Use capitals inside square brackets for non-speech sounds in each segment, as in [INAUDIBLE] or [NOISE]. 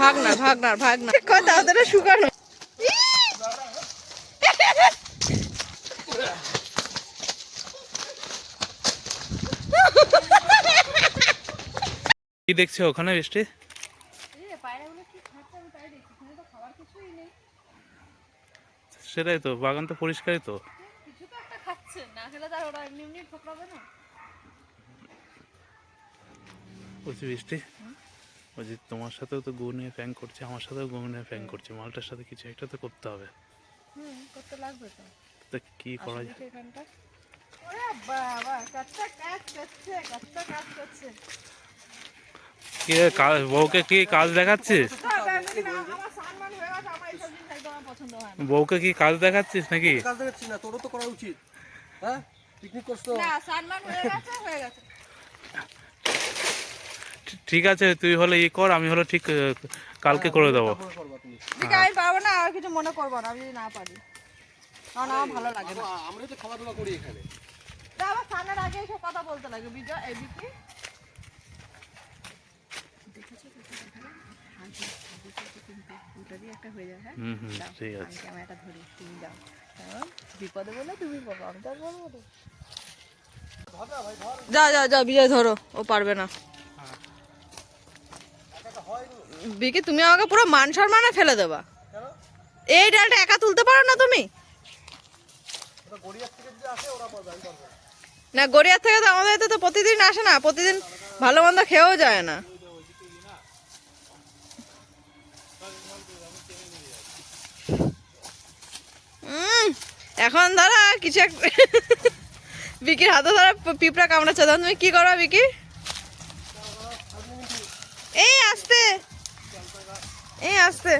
ভাগনা ভাগনা ভাগনা। কথা ওদের শুকানো। কি দেখছ ওখানে বৃষ্টি? সেটাই তো বাগান তো পরিষ্কারই তো। কিছু না বলছি তোমার সাথেও তো গু নিয়ে ফ্যাং করছে আমার সাথেও গু নিয়ে ফ্যাং করছে মালটার সাথে কিছু একটা তো করতে হবে। হুম করতে লাগবে তো। তো কি করা যায়? এখানটা। ওরে বাবা কত কাজ করছে কত কাজ করছে। কি রে, কা- বউকে কি কাজ দেখাচ্ছিস? হয়ে হয় বউকে কি কাজ দেখাচ্ছিস নাকি? কাজ দেখাচ্ছি না তোরও তো করা উচিত। হ্যাঁ পিকনিক করছ? না সম্মান হয়ে গেছে হয়ে গেছে। ঠিক আছে তুই হলে ই কর আমি হলে ঠিক কালকে করে দেবো। ঠিক আমি পারব না আর কিছু মনে করব না আমি যদি না পারি। কারণ আমার ভালো লাগে না। আ- আমরাই তো খাওয়া দাওয়া করি এখানে তা আবার স্নানের আগে এসব কথা বলতে লাগে বিজয়। যা যা যা বিজয় ধরো ও পারবে না। বিকি, তুমি আমাকে পুরো মান সম্মানে ফেলে দেবা। এই ডালটা একা তুলতে পারো না তুমি? না। গড়িয়ার থেকে তো আমাদের তো প্রতিদিন আসে না, প্রতিদিন ভালো মন্দ খেয়েও যায় না। এখন ধরা কিছু এক [LAUGHS] বিকির হাতে ধরা পিঁপড়া কামড়াচ্ছে তুমি কি করো বিকি? এই আসতে। এই আসতে।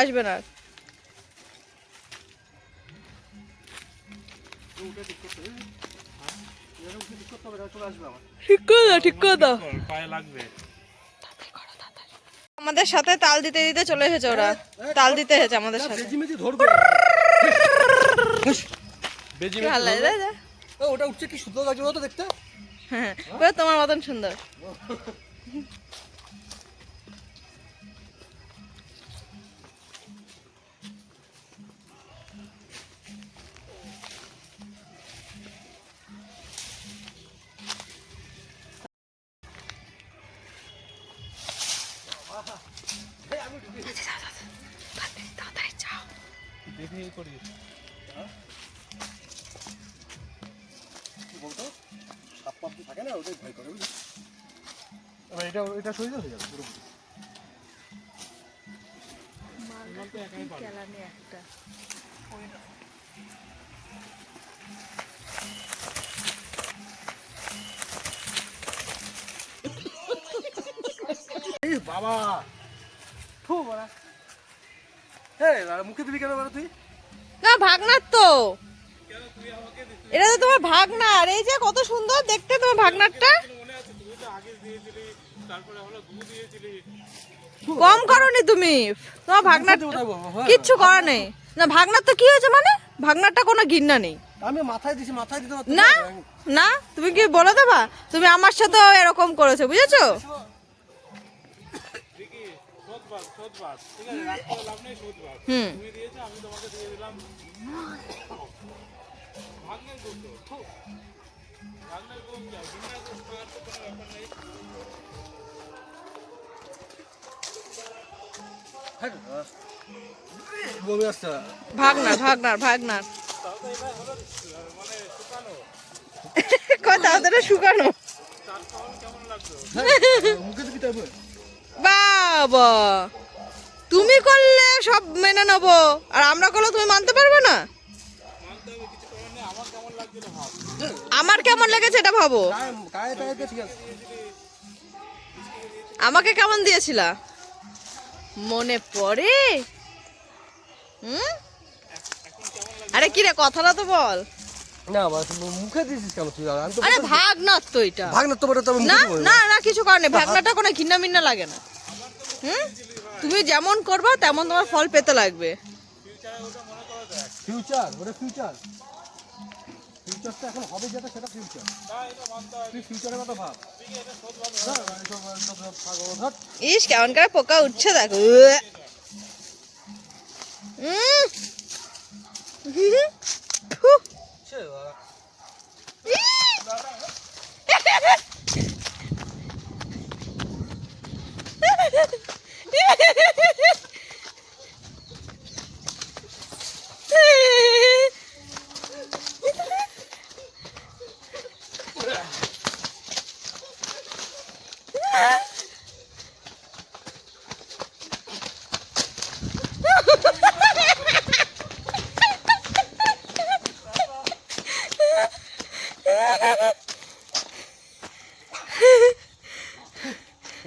আসবে না। ঠিক করে দাও ঠিক করে দাও। পায়ে লাগবে আমাদের সাথে তাল দিতে দিতে চলে এসেছে ওরা। তাল দিতে এসেছে আমাদের সাথে। বেজি মেজি ধরবে। বেজি ওটা উঠছে কি সুন্দর লাগছে তো দেখতে? হ্যাঁ তোমার মতন সুন্দর। দেখে করিস বলতো? সাপ পাপ থাকে না ওটাই ভয় করে বুঝলি? এবার এটা এটা সরিয়ে হয়ে যাবে পুরোপুরি। একটা। বাবা! ফু হ্যাঁ মুখে দিবি কেন বাবা তুই? না ভাগনার তো। এটা তো তোমার ভাগনার এই যে কত সুন্দর দেখতে তোমার ভাগনারটা। কম করনি তুমি। তোমার হ্যাঁ। কিচ্ছু করা নেই। না ভাগনার তো কি হয়েছে মানে? ভাগনারটা কোনো ঘৃণা নেই। আমি মাথায় দিছি মাথায় দিতে না? না। তুমি কি বলে দেবা? তুমি আমার সাথেও এরকম করেছ বুঝেছ সোদবাদ সোদবাদ ঠিক আছে রাগ করে লাভ নেই সোদবাদ হুম। ভাগ্নের তো। ভাগ্নের তো হ্যাঁ, ভাগনার ভাগনার ভাগনার। কথা শুকানো। হ্যাঁ, মুখে বল। বাবা! তুমি করলে সব মেনে নেব। আর আমরা করলে তুমি মানতে পারবে না? আমার কেমন লেগেছে এটা ভাবো। আমাকে কেমন দিয়েছিলা? মনে পড়ে? হুম? আরে কিরে, কথাটা তো বল। না মুখে দিয়েছিস কেন? তুই আমি তো আরে ভাগ না তো এটা। ভাগ না না। না না কিছু কারণে ভাগনাটা কোনো ঘিন্না মিন্না লাগে না। হুম? তুমি যেমন করবা তেমন তোমার ফল পেতে লাগবে। ফিউচার ওটা ফিউচার ফিউচারটা এখন হবে যেটা সেটা ফিউচার তুই ফিউচারের কথা ভাব। না, এইসব- এইসব পাগল, ধর। ইস কেমন করে পোকা উঠছে দেখো। উম। 这个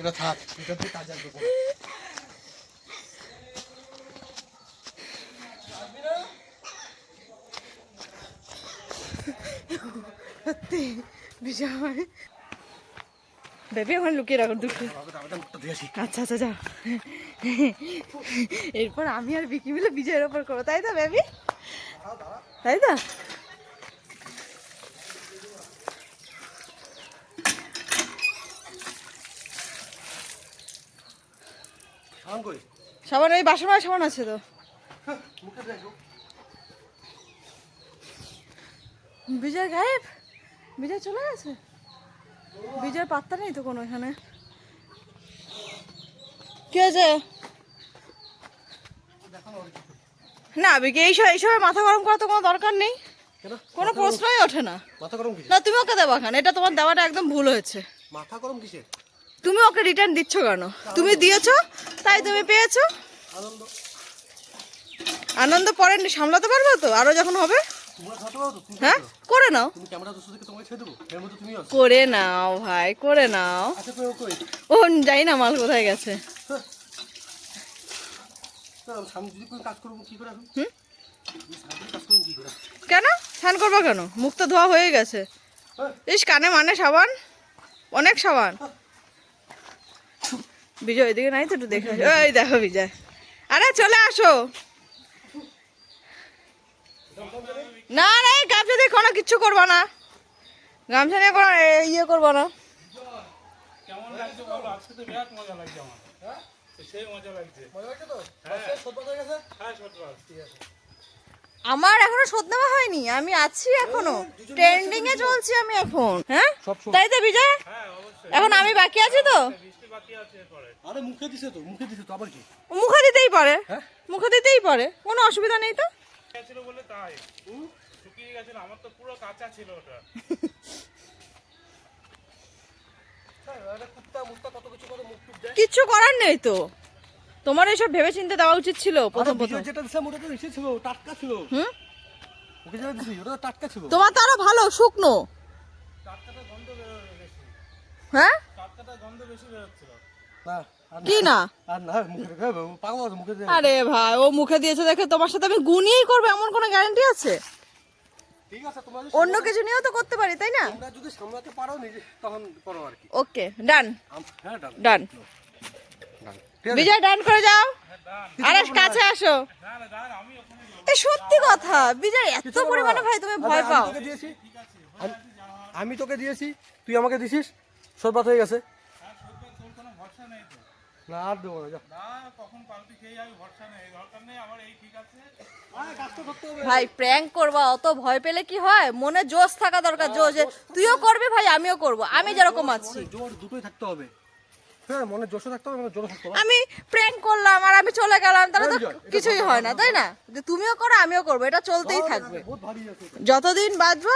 এটা থাক কাজে আসবে। বিজয়। বেবি ওখানে লুকিয়ে রাখো দুটো। ধুয়ে আসি। আচ্ছা আচ্ছা যাও এরপর আমি আর বিকি মিলে বিজয়ের ওপর করব। তাই তো বেবি? তাই তো? সাবান? ওই বাসন মারা সাবান আছে তো। হ্যাঁ। বিজয় গায়েব? বিজয় চলে গেছে? বিজয়ের পাত্তা নেই তো কোনো এখানে। কি হয়েছে? না বিকি এইসব এইসবে মাথা গরম করা তো কোনো দরকার নেই। কোনো? প্রশ্নই ওঠে না। মাথা গরম না তুমি ওকে দেবা কেন এটা তোমার দেওয়াটা একদম ভুল হয়েছে। মাথা গরম কিসের? তুমি ওকে রিটার্ন দিচ্ছ কেন? তুমি দিয়েছ, তাই তুমি পেয়েছ? আনন্দ। পরে সামলাতে পারবে তো? আরও যখন হবে? হ্যাঁ? করে নাও। করে নাও ভাই, করে নাও। ও না মাল কোথায় গেছে। কোনো? স্নান করব কেন? মুখ তো ধোয়া হয়ে গেছে। ইস, কানে মানে সাবান? অনেক সাবান। বিজয় এদিকে নাই তো একটু দেখে ওই দেখো বিজয়। আরে চলে আসো। না না এই গামছা দিয়ে কোনো কিচ্ছু করব না। গামছা নিয়ে কোনো ইয়ে করব না। আমার এখনও শোধ নেওয়া হয়নি আমি আছি এখনও। ট্রেন্ডিং এ চলছি আমি এখন হ্যাঁ? তাই তো বিজয়? হ্যাঁ এখন আমি বাকি আছি তো? আরে মুখে দিছে তো মুখে দিছে তো আবার কি? মুখে দিতেই পারে। হ্যাঁ? মুখে দিতেই পারে কোনো অসুবিধা নেই তো? গেছিল বলে তাই। শুকিয়ে গেছিল আমার তো পুরো কাঁচা ছিল ওটা। হ্যাঁ, কুত্তা মুত্তা কত কিছু করে মুখ টুক কিচ্ছু করার নেই তো। তোমার এইসব ভেবে চিন্তে দেওয়া উচিত ছিল প্রথম প্রথম। যেটা দিছিলাম ওটা তো ছিল টাটকা ছিল। হুম? ওকে যেটা দিছি ওটা টাটকা ছিল। তোমার তো আরও ভালো শুকনো। টাটকাটা গন্ধ বেশি। হ্যাঁ? টাটকাটা গন্ধ বেশি কি না? আর ভাই ও মুখে দিয়েছে দেখে তোমার সাথে আমি গুনিয়েই করব এমন কোনো গ্যারান্টি আছে? ঠিক আছে তোমরা যদি অন্য কিছু নিয়েও তো করতে পারি তাই না? যদি সামলাতে পারো নিজে তখন করো আর কি। ওকে ডান হ্যাঁ ডান বিজয় ডান করে যাও। আরে কাছে আসো। এ সত্যি কথা বিজয় এত পরিমাণে ভাই তুমি ভয় পাও। আমি তোকে দিয়েছি। আমি- আমি তোকে দিয়েছি তুই আমাকে দিছিস সরবাত হয়ে গেছে হ্যাঁ সত্যি তোর কোনো ভরসা নেই তো না আর দেবো না যা। কখন পাল্টি খেয়ে যাবে ভরসা নেই দরকার নেই আমার এই ঠিক আছে। ভাই প্র্যাঙ্ক করবা অত ভয় পেলে কি হয়? মনে জোশ থাকা দরকার জোশ। যে তুইও করবি ভাই আমিও করব। আমি যেরকম আছি। জোর দুটোই থাকতে হবে। হ্যাঁ মনে জোশও থাকতে হবে মনে জোরও থাকতে হবে। আমি প্র্যাঙ্ক করলাম আর আমি চলে গেলাম তাহলে তো কিছুই হয় না তাই না? যে তুমিও করো আমিও করব এটা চলতেই থাকবে। যতদিন বাঁচবো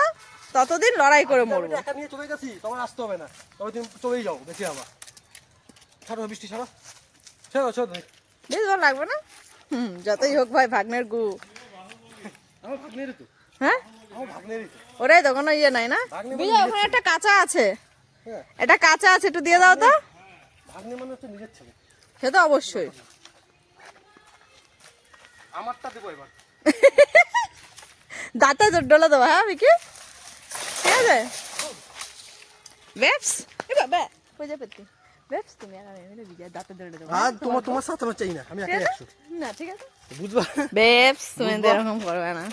ততদিন লড়াই করে আমি মরবো। নিয়ে চলে গেছি তোমার আসতে হবে না। তবে তুমি চলেই যাও দেখে আবার ছাড়ো বৃষ্টি ছাড়ো। ছাড়ো ছাড়ো। বেশ ভালো লাগবে না? হুম যতই হোক ভাই ভাগ্নের গু। আমার ভাগ্নেরই তো। হ্যাঁ? আমার ভাগ্নেরই তো। ওরাই তো কোনো ইয়ে নাই না? মানে বিজয় ওখানে একটা কাঁচা আছে। হ্যাঁ। এটা কাঁচা আছে একটু দিয়ে দাও তো। ভাগ্নে মানে হচ্ছে নিজের ছেলে। সে তো অবশ্যই। আমারটা দেবো এবার। [LAUGHS] দাঁতে তো দেবো হ্যাঁ বিকি ঠিক আছে? বেপস। এ বাবা কই যাবে বেপস তুমি আর আমি মিলে বিজয় দাঁতে ডলে দেবো আর তোমার তোমার সাথে আমার চাই না আমি একাই একশো না ঠিক আছে বুঝবা বেপস তুমি তো এরকম করবে না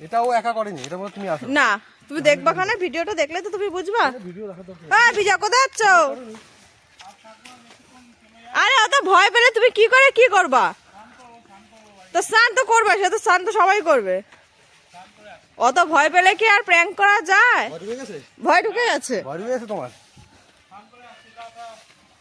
এটাও একা করেনি এটা তুমি আসো না তুমি দেখবা খানে ভিডিওটা দেখলে তো তুমি বুঝবা ভিডিও দেখা দরকার হ্যাঁ কোথায় যাচ্ছ আরে অত ভয় পেলে তুমি কি করে কি করবা তো স্নান তো করবে সে তো স্নান তো সবাই করবে অত ভয় পেলে কি আর প্র্যাঙ্ক করা যায় ভয় ঢুকে গেছে ভয় ঢুকে গেছে ভয় ঢুকে গেছে তোমার